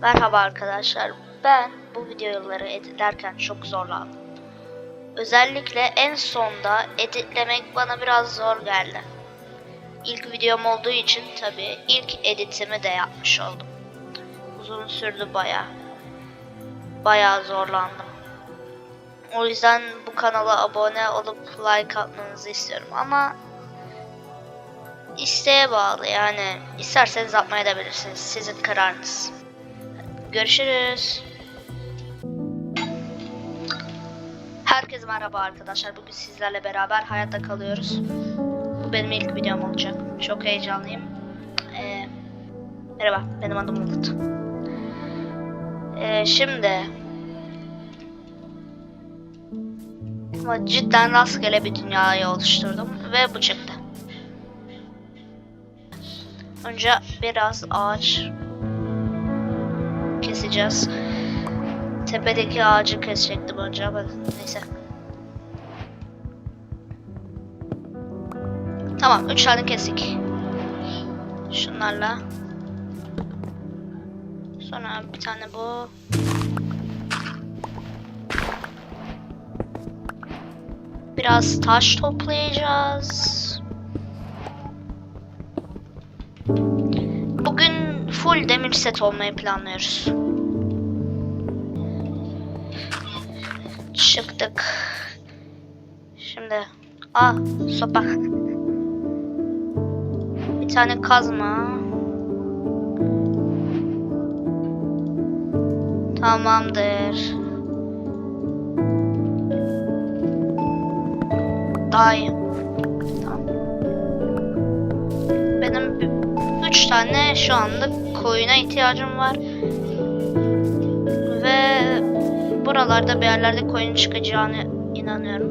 Merhaba arkadaşlar. Ben bu videoları editlerken çok zorlandım. Özellikle en sonda editlemek bana biraz zor geldi. İlk videom olduğu için tabii ilk editimi de yapmış oldum. Uzun sürdü baya. Baya zorlandım. O yüzden bu kanala abone olup like atmanızı istiyorum ama isteğe bağlı yani isterseniz yapmaya da bilirsiniz sizin kararınız. Görüşürüz. Herkese merhaba arkadaşlar. Bugün sizlerle beraber hayatta kalıyoruz. Bu benim ilk videom olacak. Çok heyecanlıyım. Ee, merhaba, benim adım Umut. Ee, şimdi ama cidden rastgele bir dünyayı oluşturdum ve bu çıktı. Önce biraz ağaç keseceğiz. Tepedeki ağacı kesecektim önce ama neyse. Tamam, üç tane kesik. Şunlarla. Sonra bir tane bu. Biraz taş toplayacağız. Bugün full demir set olmayı planlıyoruz. Çıktık. Şimdi ah sopa. Bir tane kazma. Tamamdır. Daha. Tamam. Benim üç tane şu anda koyuna ihtiyacım var. Buralarda bir yerlerde koyun çıkacağını inanıyorum.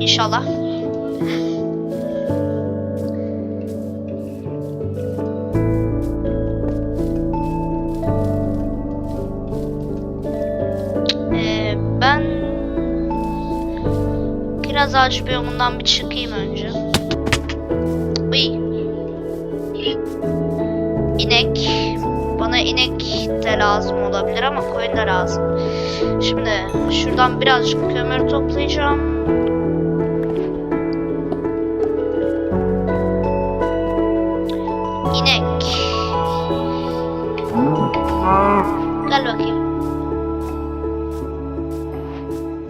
İnşallah. Ee, ben kiraz ağacı biyomundan bir çıkayım önce. De lazım olabilir ama koyun da lazım. Şimdi şuradan birazcık kömür toplayacağım. İnek. Gel bakayım.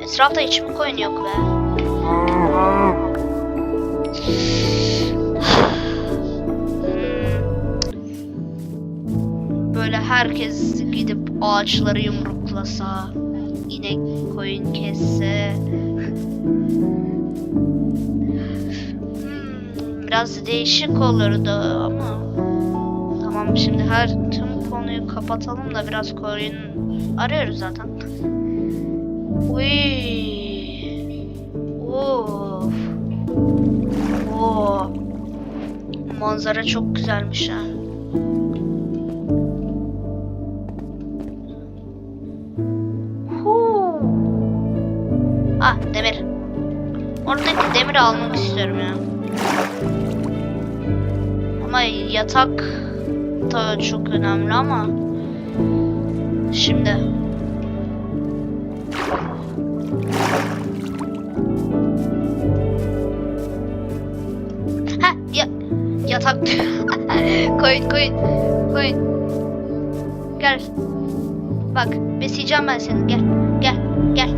Etrafta hiç mi koyun yok be? Hmm. Böyle herkes ağaçları yumruklasa, inek koyun kesse. Hmm, biraz değişik olurdu ama tamam şimdi her tüm konuyu kapatalım da biraz koyun arıyoruz zaten. Uy. Of. Oo. Manzara çok güzelmiş ha. Demiri almak istiyorum ya. Ama yatak da çok önemli ama şimdi. Ha ya yatak koyun koyun koyun. Gel. Bak besleyeceğim ben seni. Gel gel gel.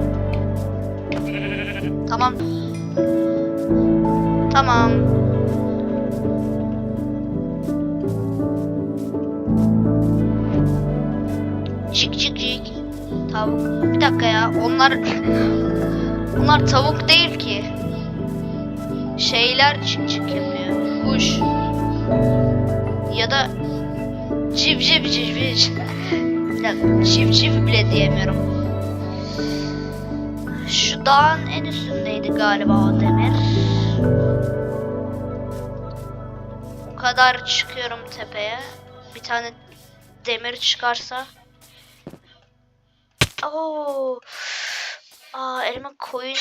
Tamam tamam çık çık çık tavuk bir dakika ya onlar onlar tavuk değil ki şeyler çık çık yapıyor. Kuş. Ya da civciv civciv. Ya, civciv bile diyemiyorum. Şu dağın en üstündeydi galiba o kadar çıkıyorum tepeye. Bir tane demir çıkarsa. Oo. Aa elime koyun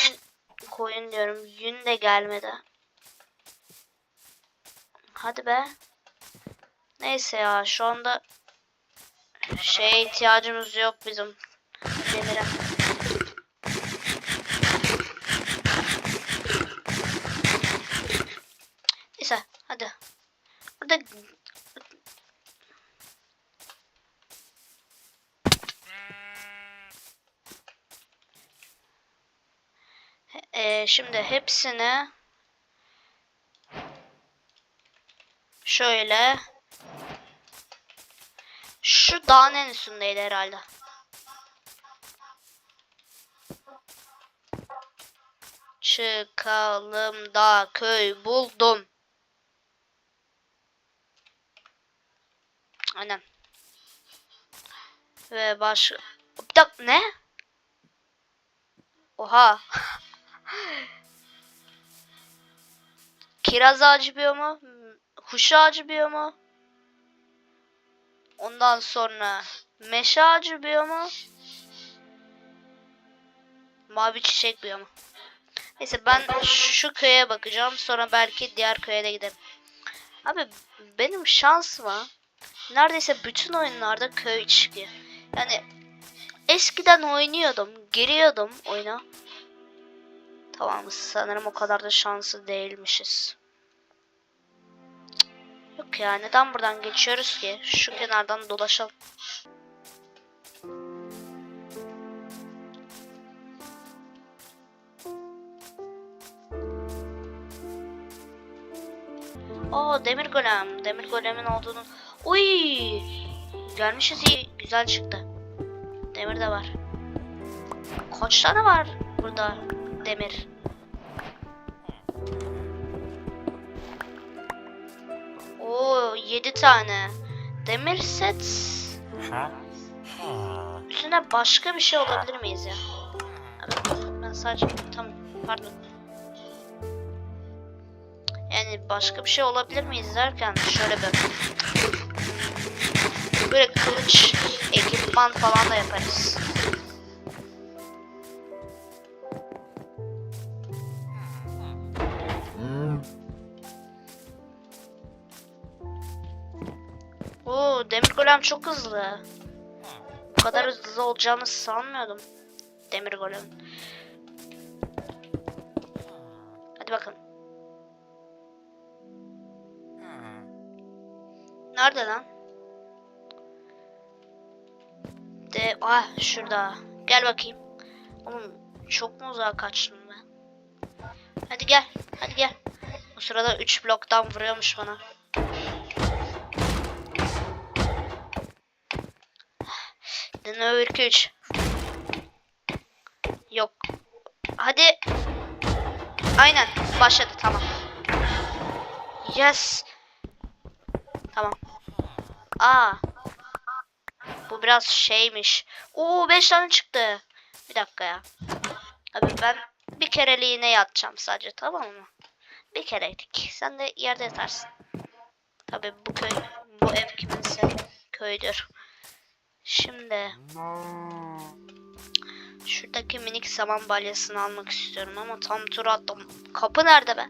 koyun diyorum. Yün de gelmedi. Hadi be. Neyse ya şu anda Şeye ihtiyacımız yok bizim demire. Neyse hadi. Burada Ee, şimdi hepsini şöyle şu dağın en üstündeydi herhalde. Çıkalım da köy buldum. Aynen. Ve baş... Bir dakika ne? Oha. Kiraz ağacı biyomu, huş ağacı biyomu. Ondan sonra meşe ağacı biyomu. Mavi çiçek biyomu. Neyse ben şu köye bakacağım. Sonra belki diğer köye de giderim. Abi benim şansıma neredeyse bütün oyunlarda köy çıkıyor. Yani eskiden oynuyordum. Giriyordum oyuna. Tamam sanırım o kadar da şanslı değilmişiz. Yok ya neden buradan geçiyoruz ki? Şu kenardan dolaşalım. Aa demir golem. Demir golemin olduğunu. Uy! Gelmişiz iyi. Güzel çıktı. Demir de var. Kaç tane var burada demir? Oo 7 tane. Demir set. Üstüne başka bir şey olabilir miyiz ya? Ben sadece tamam pardon. Yani başka bir şey olabilir miyiz derken şöyle bir böyle kılıç, ekipman falan da yaparız. Golem çok hızlı. Bu kadar hızlı olacağını sanmıyordum. Demir golem. Hadi bakalım. Nerede lan? De ah şurada. Gel bakayım. Oğlum çok mu uzağa kaçtım ben? Hadi gel. Hadi gel. Bu sırada 3 bloktan vuruyormuş bana. Deneme 1 2 3. Yok. Hadi. Aynen. Başladı tamam. Yes. Tamam. Aa. Bu biraz şeymiş. Oo 5 tane çıktı. Bir dakika ya. Abi ben bir kereliğine yatacağım sadece tamam mı? Bir kerelik. Sen de yerde yatarsın. Tabi bu köy, bu ev kiminse köydür. Şimdi şuradaki minik saman balyasını almak istiyorum ama tam tur attım. Kapı nerede be?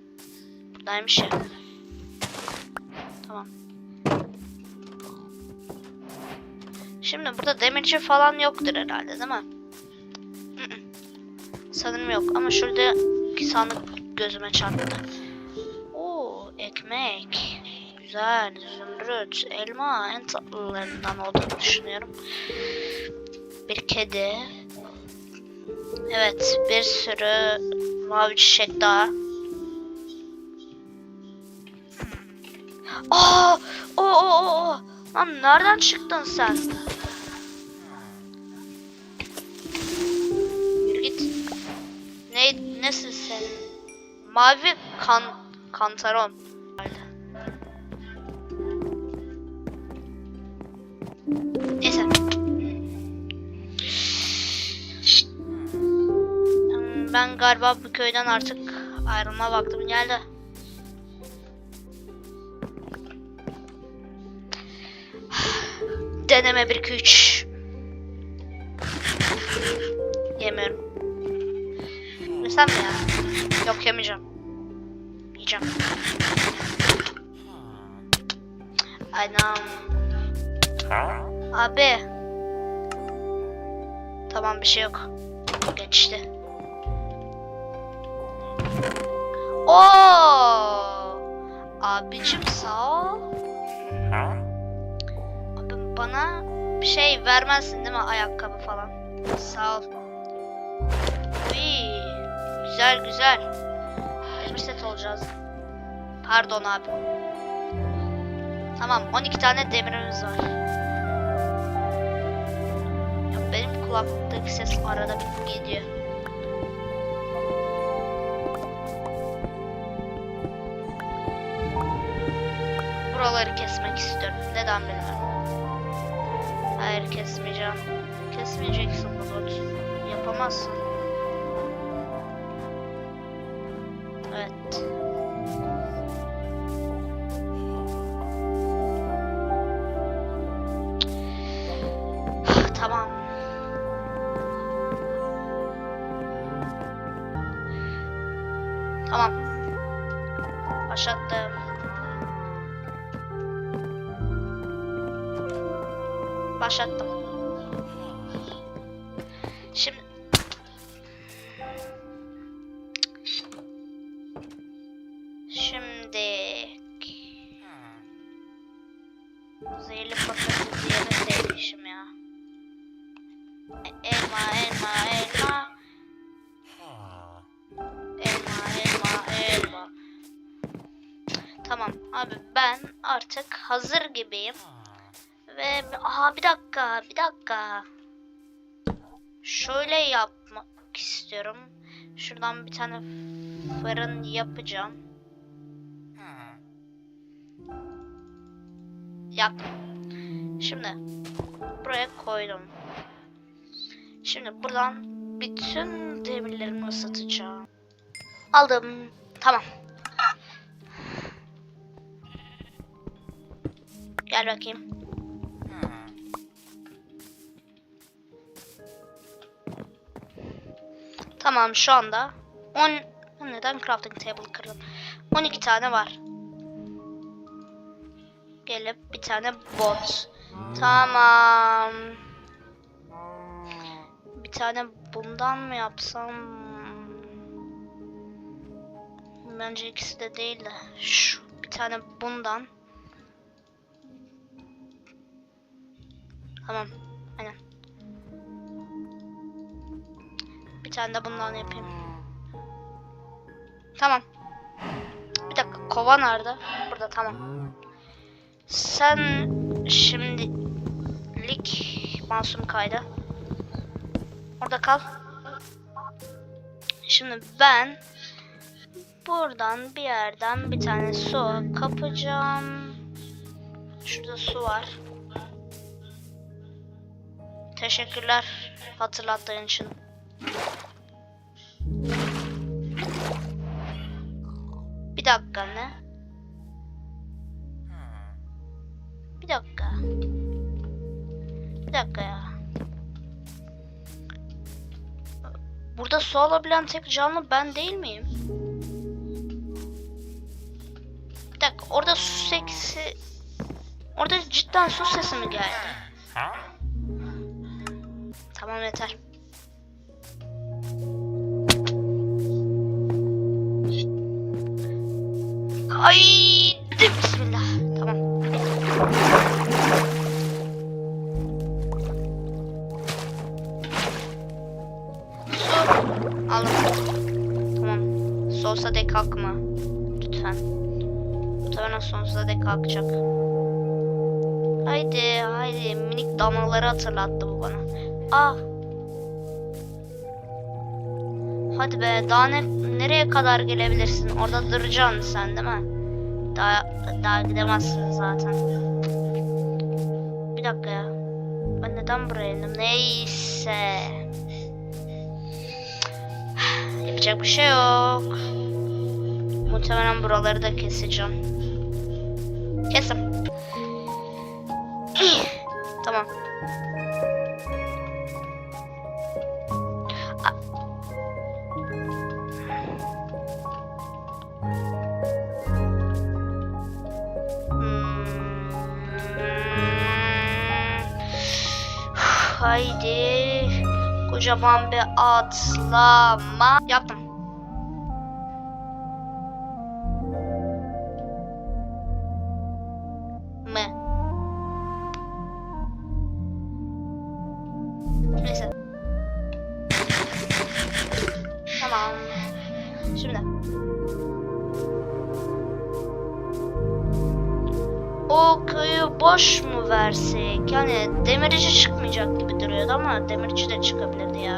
Buradaymış ya. Tamam. Şimdi burada demirci falan yoktur herhalde değil mi? Sanırım yok ama şurada bir sandık gözüme çarptı. Oo ekmek. Güzel. Zümrüt, elma en tatlılarından olduğunu düşünüyorum. Bir kedi. Evet bir sürü mavi çiçek daha. Aa! O o o. Lan nereden çıktın sen? Yürü git. Ne nesin sen? Mavi kan kantaron. Galiba bu köyden artık ayrılma vaktim geldi. Deneme 1 2 3. Yemiyorum. Yesem mi ya? Yok yemeyeceğim. Yiyeceğim. Anam. Abi. Tamam bir şey yok. Geçti. Oo! Abicim sağ ol. Abi bana bir şey vermezsin değil mi? Ayakkabı falan. Sağ ol. Uy, güzel güzel. Set olacağız. Pardon abi. Tamam 12 tane demirimiz var. Ya benim kulaklıktaki ses arada bir gidiyor. Buraları kesmek istiyorum. Neden bilmiyorum. Hayır kesmeyeceğim. Kesmeyeceksin Bulut. Yapamazsın. Başlattım. Şimdi Şimdi Zehirli patates yerine sevmişim ya. Elma, elma, elma. Elma, elma, elma. Tamam abi ben artık hazır gibiyim. Ve aha bir dakika, bir dakika. Şöyle yapmak istiyorum. Şuradan bir tane fırın yapacağım. Yaptım. Şimdi buraya koydum. Şimdi buradan bütün demirlerimi ısıtacağım. Aldım. Tamam. Gel bakayım. Tamam şu anda 10 neden crafting table kırdım? 12 tane var. Gelip bir tane bot. Tamam. Bir tane bundan mı yapsam? Bence ikisi de değil de şu bir tane bundan. Tamam. Tane de bundan yapayım. Tamam. Bir dakika kova nerede? Burada tamam. Sen şimdilik masum kaydı. Orada kal. Şimdi ben buradan bir yerden bir tane su kapacağım. Şurada su var. Teşekkürler hatırlattığın için. Dakika ne? Bir dakika. Bir dakika ya. Burada su alabilen tek canlı ben değil miyim? Bir dakika orada su sesi... Orada cidden su sesi mi geldi? Tamam yeter. Sonsuza dek kalkacak. Haydi haydi minik damlaları hatırlattı bu bana. Ah. Hadi be daha ne, nereye kadar gelebilirsin? Orada duracaksın sen değil mi? Daha, daha gidemezsin zaten. Bir dakika ya. Ben neden buraya indim? Neyse. Yapacak bir şey yok. Muhtemelen buraları da keseceğim. Kesim. tamam. Hmm. Haydi. Kocaman bir atlama. Yaptım. Neyse. Tamam. Şimdi. O köyü boş mu versek? Yani demirci çıkmayacak gibi duruyordu ama demirci de çıkabilirdi ya.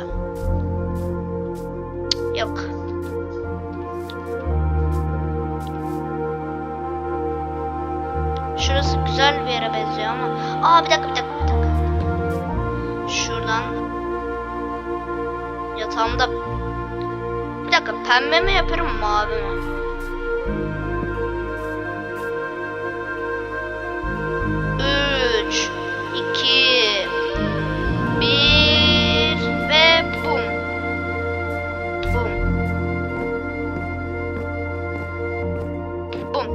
Yok. Şurası güzel bir yere benziyor ama. Aa bir dakika bir dakika Yatağımda. Bir dakika pembe mi yapıyorum mavi mi? Üç, iki, bir ve bum. Bum. Bum.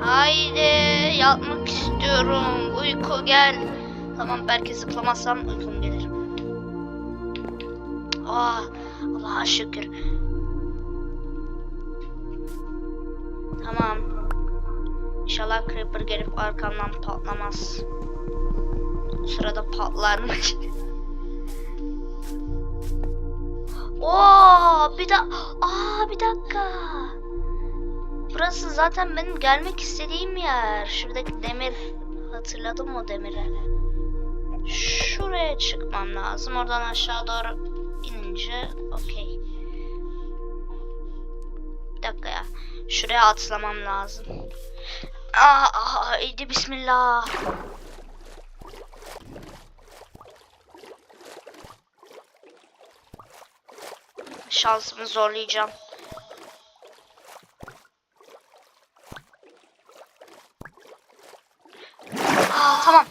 Haydi yatmak istiyorum. Gel. Tamam belki zıplamazsam uykum gelir. Ah Allah'a şükür. Tamam. İnşallah Creeper gelip arkamdan patlamaz. O sırada patlarmış. Oo, bir da Aa, bir dakika. Burası zaten benim gelmek istediğim yer. Şuradaki demir hatırladım o demiri. Şuraya çıkmam lazım. Oradan aşağı doğru inince okey. Bir dakika ya. Şuraya atlamam lazım. Aa, aa, haydi bismillah. Şansımı zorlayacağım. Aa, tamam.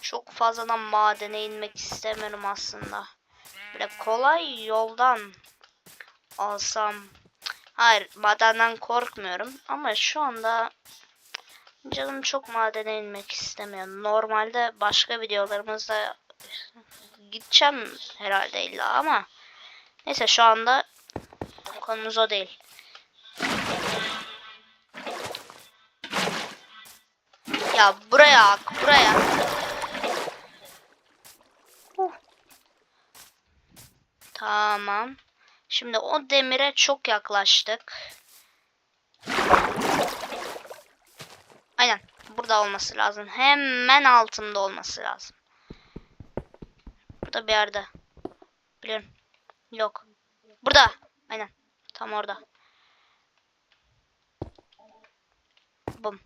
Çok fazladan madene inmek istemiyorum aslında. Böyle kolay yoldan alsam. Hayır madenden korkmuyorum ama şu anda canım çok madene inmek istemiyor. Normalde başka videolarımızda gideceğim herhalde illa ama neyse şu anda konumuz o değil. Ya buraya ak buraya. Tamam. Şimdi o demire çok yaklaştık. Aynen. Burada olması lazım. Hemen altında olması lazım. Burada bir yerde. Biliyorum. Yok. Burada. Aynen. Tam orada. Bum.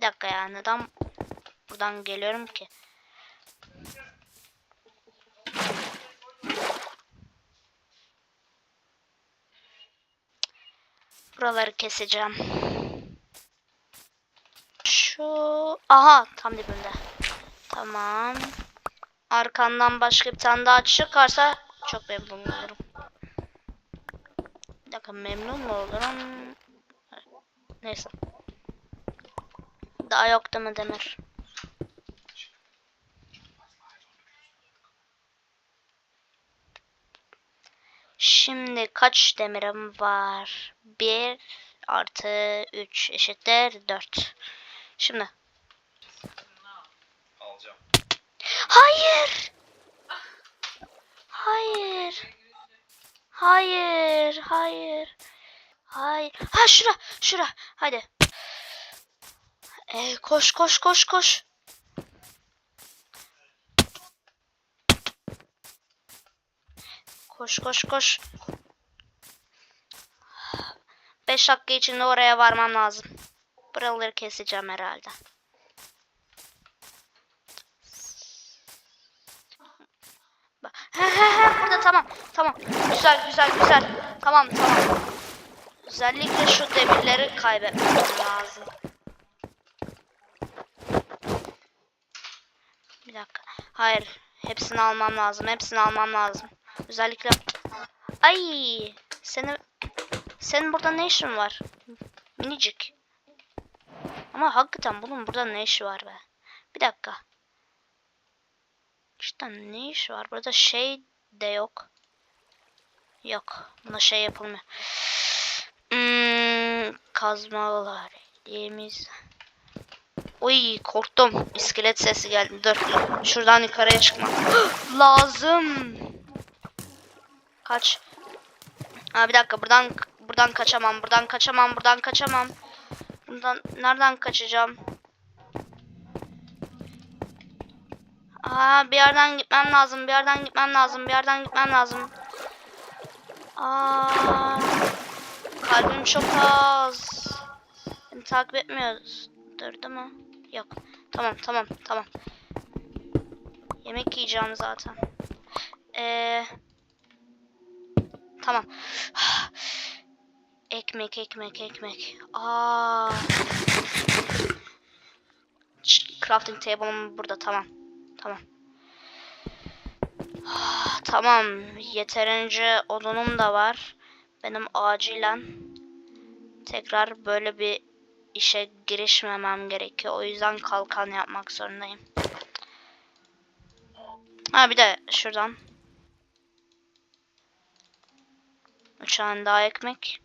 Bir dakika ya. Neden buradan geliyorum ki? Buraları keseceğim. Şu... Aha tam dibimde. Tamam. Arkandan başka bir tane daha çıkarsa çok memnun olurum. Bir dakika memnun mu olurum? Neyse. Daha yok değil mi Demir? Şimdi kaç demirim var? 1 artı 3 eşittir 4. Şimdi. Alacağım. Hayır. Hayır. Hayır. Hayır. Hayır. Ha şura. Şura. Hadi. Ee, koş koş koş koş. Koş koş koş. 5 dakika içinde oraya varmam lazım. Buraları keseceğim herhalde. Burada tamam. Tamam. Güzel güzel güzel. Tamam tamam. Özellikle şu demirleri kaybetmem lazım. Bir dakika. Hayır. Hepsini almam lazım. Hepsini almam lazım. Özellikle... Ay! Senin... Senin burada ne işin var? Minicik. Ama hakikaten bunun burada ne işi var be? Bir dakika. İşte ne işi var? Burada şey de yok. Yok. Buna şey yapılmıyor. Hmm, kazmalar hediyemiz. Oy korktum. İskelet sesi geldi. Dur. Şuradan yukarıya çıkmak lazım. Kaç. Ha bir dakika buradan buradan kaçamam. Buradan kaçamam. Buradan kaçamam. Buradan nereden kaçacağım? Aa bir yerden gitmem lazım. Bir yerden gitmem lazım. Bir yerden gitmem lazım. Aa kalbim çok az. Beni takip etmiyordur değil mi? Yok. Tamam tamam tamam. Yemek yiyeceğim zaten. Ee, tamam. Ekmek ekmek ekmek. Aa. Crafting table'ım burada tamam. Tamam. Ah, Tamam. Yeterince odunum da var. Benim acilen tekrar böyle bir işe girişmemem gerekiyor. O yüzden kalkan yapmak zorundayım. Ha bir de şuradan. Üç tane daha ekmek.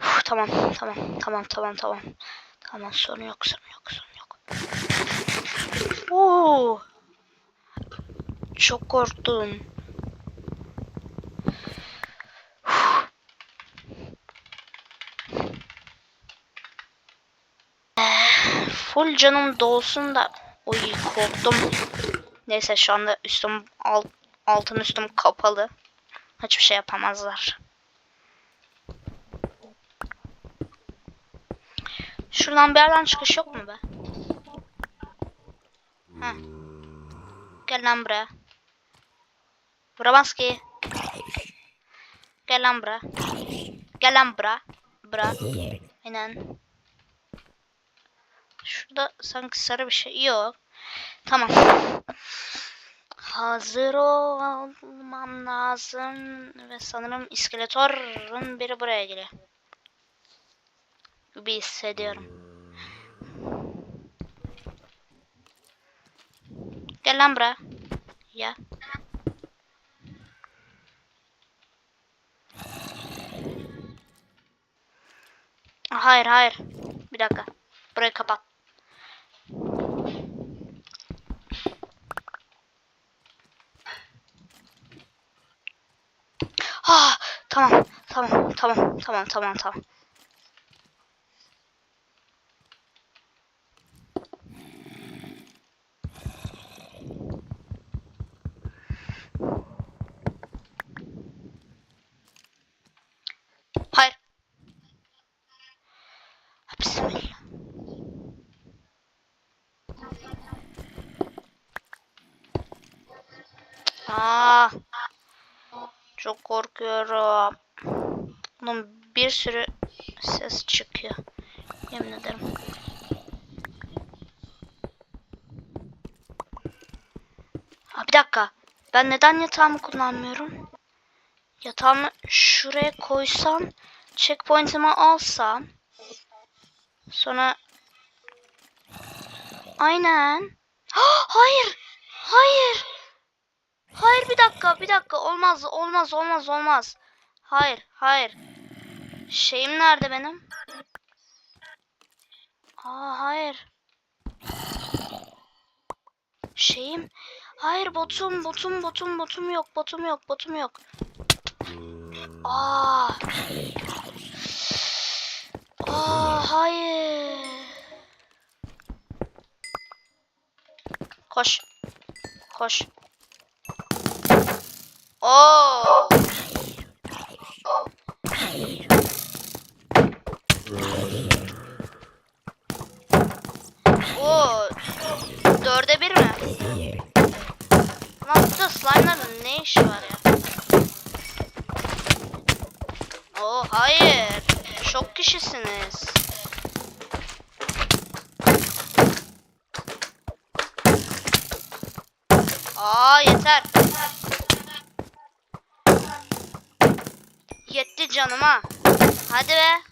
Uf, tamam, tamam, tamam, tamam, tamam. Tamam, sorun yok, sorun yok, sorun yok. Oo. Çok korktum. Full canım dolsun da oy korktum. Neyse şu anda üstüm alt, altın üstüm kapalı. Hiçbir şey yapamazlar. Şuradan bir yerden çıkış yok mu be? Heh. Gel lan buraya. Vuramaz ki. Gel lan buraya. Gel lan buraya. Bura. Aynen. Şurada sanki sarı bir şey yok. Tamam. Hazır olmam lazım ve sanırım iskeletorun biri buraya geliyor. Gibi hissediyorum. Gel lan buraya. Ya. Hayır hayır. Bir dakika. Burayı kapat. Ah, tamam, tamam, tamam, tamam, tamam, tamam. Hayır. Ha, Bismillah. Aa. Çok korkuyorum. Bunun bir sürü ses çıkıyor. Yemin ederim. Ha bir dakika. Ben neden yatağımı kullanmıyorum? Yatağımı şuraya koysam, checkpoint'imi alsam, sonra Aynen. Hayır. Hayır. Hayır bir dakika bir dakika olmaz olmaz olmaz olmaz. Hayır hayır. Şeyim nerede benim? Aa hayır. Şeyim. Hayır botum botum botum botum yok botum yok botum yok. Aa. Aa hayır. Koş. Koş. Oo. Oo. Dörde bir mi? Lan burada slime'ların ne işi var ya? Oo hayır. Çok kişisiniz. Aa yeter. Yetti canıma. Hadi be.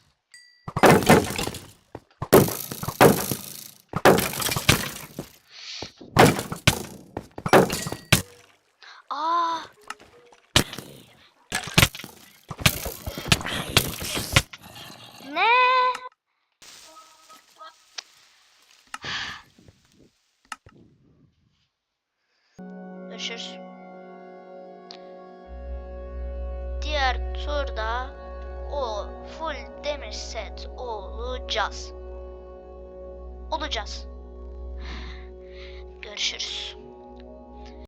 Olacağız. Olacağız. Görüşürüz.